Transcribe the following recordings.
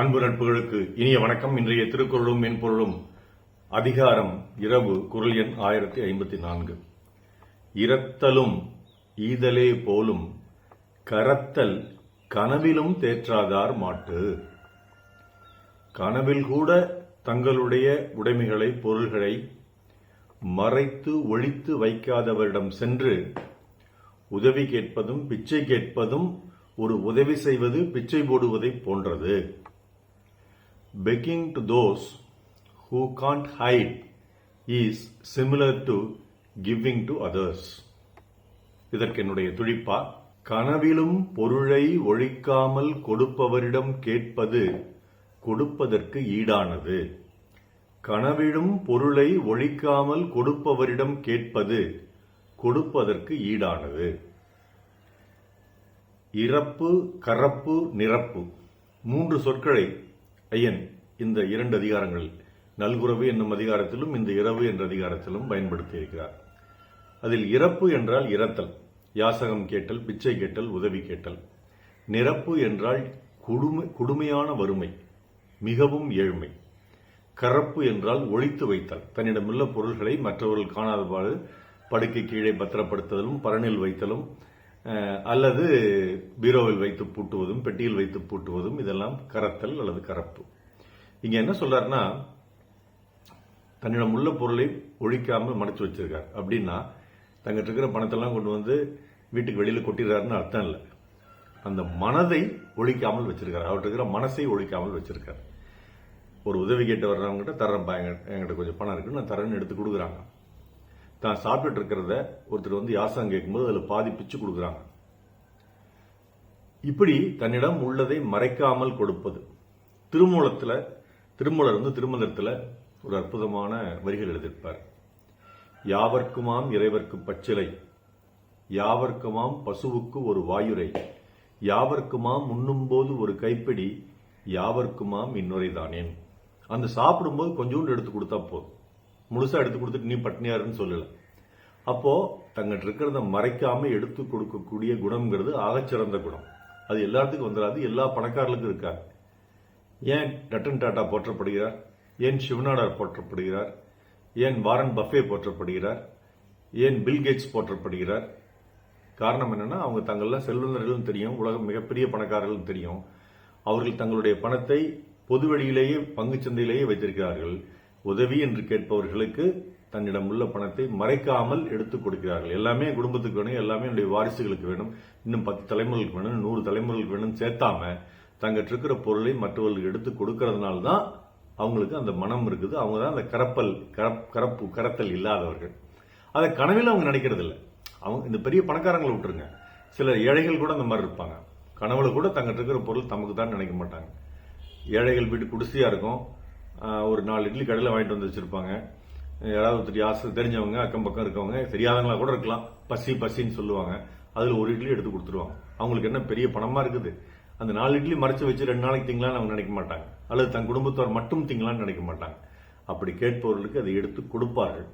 அன்பு நட்புகளுக்கு இனிய வணக்கம். இன்றைய திருக்குறளும் மென்பொருளும் அதிகாரம் இரவு குரல் எண் ஆயிரத்தி ஐம்பத்தி நான்கு. இரத்தலும் ஈதலே போலும் கரத்தல் கனவிலும் தேற்றாதார் மாட்டு. கனவில் கூட தங்களுடைய உடைமைகளை பொருள்களை மறைத்து ஒழித்து வைக்காதவரிடம் சென்று உதவி கேட்பதும் பிச்சை கேட்பதும் ஒரு உதவி செய்வது பிச்சை போடுவதை போன்றது. Begging to those who can't hide is similar to giving to others. இதற்கு என்னுடைய துடிப்பா கனவிலும் பொருளை ஒழிக்காமல் கொடுப்பவரிடம் கேட்பது கொடுப்பதற்கு ஈடானது. கனவிலும் பொருளை ஒழிக்காமல் கொடுப்பவரிடம் கேட்பது கொடுப்பதற்கு ஈடானது. இறப்பு கரப்பு நிரப்பு. மூன்று சொற்களை ஐயன் இந்த இரண்டு அதிகாரங்கள் நல்குறவு என்னும் அதிகாரத்திலும் இந்த இரவு என்ற அதிகாரத்திலும் பயன்படுத்தி இருக்கிறார் அதில் இறப்பு என்றால் இறத்தல் யாசகம் கேட்டல் பிச்சை கேட்டல் உதவி கேட்டல். நிரப்பு என்றால் குடுமை கொடுமையான வறுமை மிகவும் ஏழ்மை. கரப்பு என்றால் ஒழித்து வைத்தல் தன்னிடமுள்ள பொருள்களை மற்றவர்கள் காணாதவாறு படுக்கை கீழே பத்திரப்படுத்துதலும் பரணில் வைத்தலும் அல்லது பீரோவில் வைத்து பூட்டுவதும் பெட்டியில் வைத்து பூட்டுவதும் இதெல்லாம் கரத்தல் அல்லது கரப்பு இங்க என்ன சொல்றாருன்னா தன்னிடம் உள்ள பொருளை ஒழிக்காமல் மறைச்சு வச்சிருக்கார். அப்படின்னா தங்கிட்ட இருக்கிற பணத்தெல்லாம் கொண்டு வந்து வீட்டுக்கு வெளியில கொட்டிடுறாருன்னு அர்த்தம் இல்லை. அந்த மனதை ஒழிக்காமல் வச்சிருக்காரு. அவர்கிட்ட இருக்கிற மனசை ஒழிக்காமல் வச்சிருக்காரு. ஒரு உதவி கேட்டு வர்றவங்ககிட்ட தர்றேன்ப்பா எங்கிட்ட என்கிட்ட கொஞ்சம் பணம் இருக்குன்னு நான் தரேன்னு எடுத்து கொடுக்குறாங்க. தான் சாப்பிட்டுட்டு இருக்கிறத ஒருத்தர் வந்து யாசகம் கேட்கும்போது அதில் பாதி பிச்சு கொடுக்குறாங்க. இப்படி தன்னிடம் உள்ளதை மறைக்காமல் கொடுப்பது திருமூலத்தில் திருமலர் வந்து திருமந்திரத்துல ஒரு அற்புதமான வரிகள் எழுதியிருப்பார். யாவர்க்குமாம் இறைவர்க்கு பச்சிலை யாவர்க்குமாம் பசுவுக்கு ஒரு வாயுரை யாவர்க்குமாம் உண்ணும்போது ஒரு கைப்பிடி யாவர்க்குமாம் இன்னொரைதானேன் அந்த சாப்பிடும்போது கொஞ்சோண்டு எடுத்து கொடுத்தா போதும். முழுசாக எடுத்து கொடுத்துட்டு நீ பட்னியாருன்னு சொல்லலை. அப்போ தங்கிட்ட இருக்கிறத மறைக்காம எடுத்து கொடுக்கக்கூடிய குணம்ங்கிறது ஆகச்சிறந்த குணம். அது எல்லாத்துக்கும் வந்துடாது. எல்லா பணக்காரர்களுக்கும் இருக்காது. ஏன் ரட்டன் டாட்டா போற்றப்படுகிறார்? ஏன் சிவநாடார் போற்றப்படுகிறார்? ஏன் வாரன் பஃபே போற்றப்படுகிறார்? ஏன் பில்கேட்ஸ் போற்றப்படுகிறார்? காரணம் என்னன்னா அவங்க தங்கள்லாம் செல்வந்தர்களும் தெரியும் உலகம் மிகப்பெரிய பணக்காரர்களும் தெரியும். அவர்கள் தங்களுடைய பணத்தை பொது வழியிலேயே சந்தையிலேயே வைத்திருக்கிறார்கள். உதவி என்று கேட்பவர்களுக்கு தன்னிடம் உள்ள பணத்தை மறைக்காமல் எடுத்துக் கொடுக்கிறார்கள். எல்லாமே குடும்பத்துக்கு வேணும் எல்லாமே என்னுடைய வாரிசுகளுக்கு வேணும். இன்னும் பத்து தலைமுறைகளுக்கு வேணும் நூறு தலைமுறைகளுக்கு வேணும் சேர்த்தாம தங்கிட்ட இருக்கிற பொருளை மற்றவர்களுக்கு எடுத்து கொடுக்கறதுனால தான் அவங்களுக்கு அந்த மனம் இருக்குது. அவங்க தான் அந்த கரப்பல் கரப்- கரப்பு கரத்தல் இல்லாதவர்கள். அதை கனவில் அவங்க நினைக்கிறது இல்லை அவங்க இந்த பெரிய பணக்காரங்களை விட்டுருங்க. சில ஏழைகள் கூட அந்த மாதிரி இருப்பாங்க. கனவுல கூட தங்கிட்ட இருக்கிற பொருள் தமக்கு தான் நினைக்க மாட்டாங்க. ஏழைகள் வீட்டு குடிசையாக இருக்கும். ஒரு நாலு இட்லி கடையில் வாங்கிட்டு வந்து வச்சுருப்பாங்க. யாராவது ஒருத்தர் ஆசை தெரிஞ்சவங்க அக்கம் பக்கம் இருக்கவங்க தெரியாதவங்களா கூட இருக்கலாம். பசி பசின்னு சொல்லுவாங்க. அதில் ஒரு இட்லி எடுத்து கொடுத்துருவாங்க. அவங்களுக்கு என்ன பெரிய பணமாக இருக்குது? அந்த நாலு இட்லி மறைச்சு வச்சு ரெண்டு நாளைக்கு திங்களான்னு அவங்க நினைக்க மாட்டாங்க. அல்லது தன் குடும்பத்தார் மட்டும் திங்களான்னு நினைக்க மாட்டாங்க. அப்படி கேட்பவர்களுக்கு அதை எடுத்து கொடுப்பார்கள்.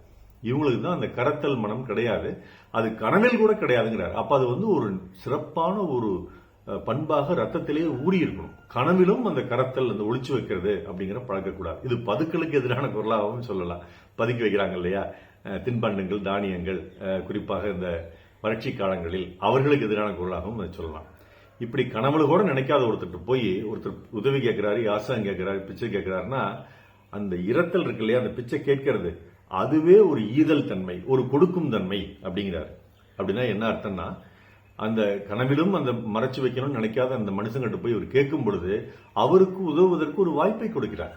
இவங்களுக்கு தான் அந்த கரத்தல் மனம் கிடையாது. அது கனவில் கூட கிடையாதுங்கிறார். அப்ப அது வந்து ஒரு சிறப்பான ஒரு பண்பாக ரத்தத்திலேயே ஊறி இருக்கணும். கனவிலும் அந்த கரத்தல் அந்த ஒழிச்சு வைக்கிறது அப்படிங்கிற பழக்கக்கூடாது இது பதுக்களுக்கு எதிரான குரலாகவும் சொல்லலாம். பதுக்கி வைக்கிறாங்க இல்லையா? தின்பண்டங்கள் தானியங்கள் குறிப்பாக இந்த வறட்சி காலங்களில் அவர்களுக்கு எதிரான குரலாகவும் அதை சொல்லலாம். இப்படி கனவுல கூட நினைக்காத ஒருத்தர் போய் ஒருத்தர் உதவி கேட்கிறாரு யாசகம் கேட்கிறாரு பிச்சை கேட்கிறாருன்னா அந்த இரத்தல் இருக்கு இல்லையா அந்த பிச்சை கேட்கறது அதுவே ஒரு ஈதல் தன்மை ஒரு கொடுக்கும் தன்மை அப்படிங்கிறாரு. அப்படின்னா என்ன அர்த்தம்னா அந்த கனவிலும் அந்த மறைச்சு வைக்கணும்னு நினைக்காத அந்த மனுஷங்கிட்ட போய் இவர் கேட்கும் பொழுது அவருக்கு உதவுவதற்கு ஒரு வாய்ப்பை கொடுக்கிறார்.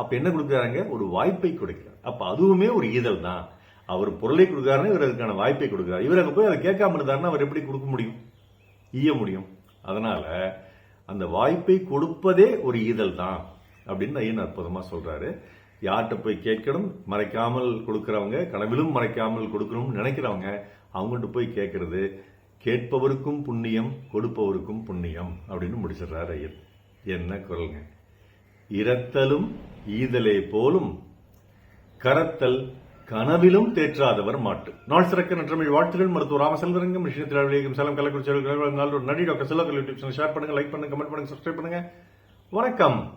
அப்ப என்ன கொடுக்குறாங்க ஒரு வாய்ப்பை கொடுக்கிறார். அப்ப அதுவுமே ஒரு ஈதல் தான். அவர் பொருளை கொடுக்குறாருன்னு இவர் அதுக்கான வாய்ப்பை கொடுக்கிறார். இவர் அங்கே போய் அதை கேட்காம இருந்தாருன்னா அவர் எப்படி கொடுக்க முடியும்? ஈய முடியும். அதனால் அந்த வாய்ப்பை கொடுப்பதே ஒரு ஈதல் தான் அப்படின்னு ஐயன் அற்புதமாக சொல்கிறாரு யார்கிட்ட போய் கேட்கணும்? மறைக்காமல் கொடுக்குறவங்க கனவிலும் மறைக்காமல் கொடுக்கணும்னு நினைக்கிறவங்க அவங்கள்ட்ட போய் கேட்கறது கேட்பவருக்கும் புண்ணியம் கொடுப்பவருக்கும் புண்ணியம் அப்படின்னு முடிச்சிடுறாரு ஐயர். என்ன குரலுங்க? இரத்தலும் ஈதலே போலும் கரத்தல் கனவிலும் தேற்றாதவர் மாட்டு. நாள் சிறக்க நன்றமிழ் வாழ்த்துகள். மருத்துவ ராமசெல்வரங்கம் விஷயத்தில் சேலம் கள்ளக்குறிச்சி நடி டாக்டர் செல்வர்கள் யூடியூப் சேனல். ஷேர் பண்ணுங்க லைக் பண்ணுங்க கமெண்ட் பண்ணுங்க சப்ஸ்கிரைப் பண்ணுங்க. வணக்கம்.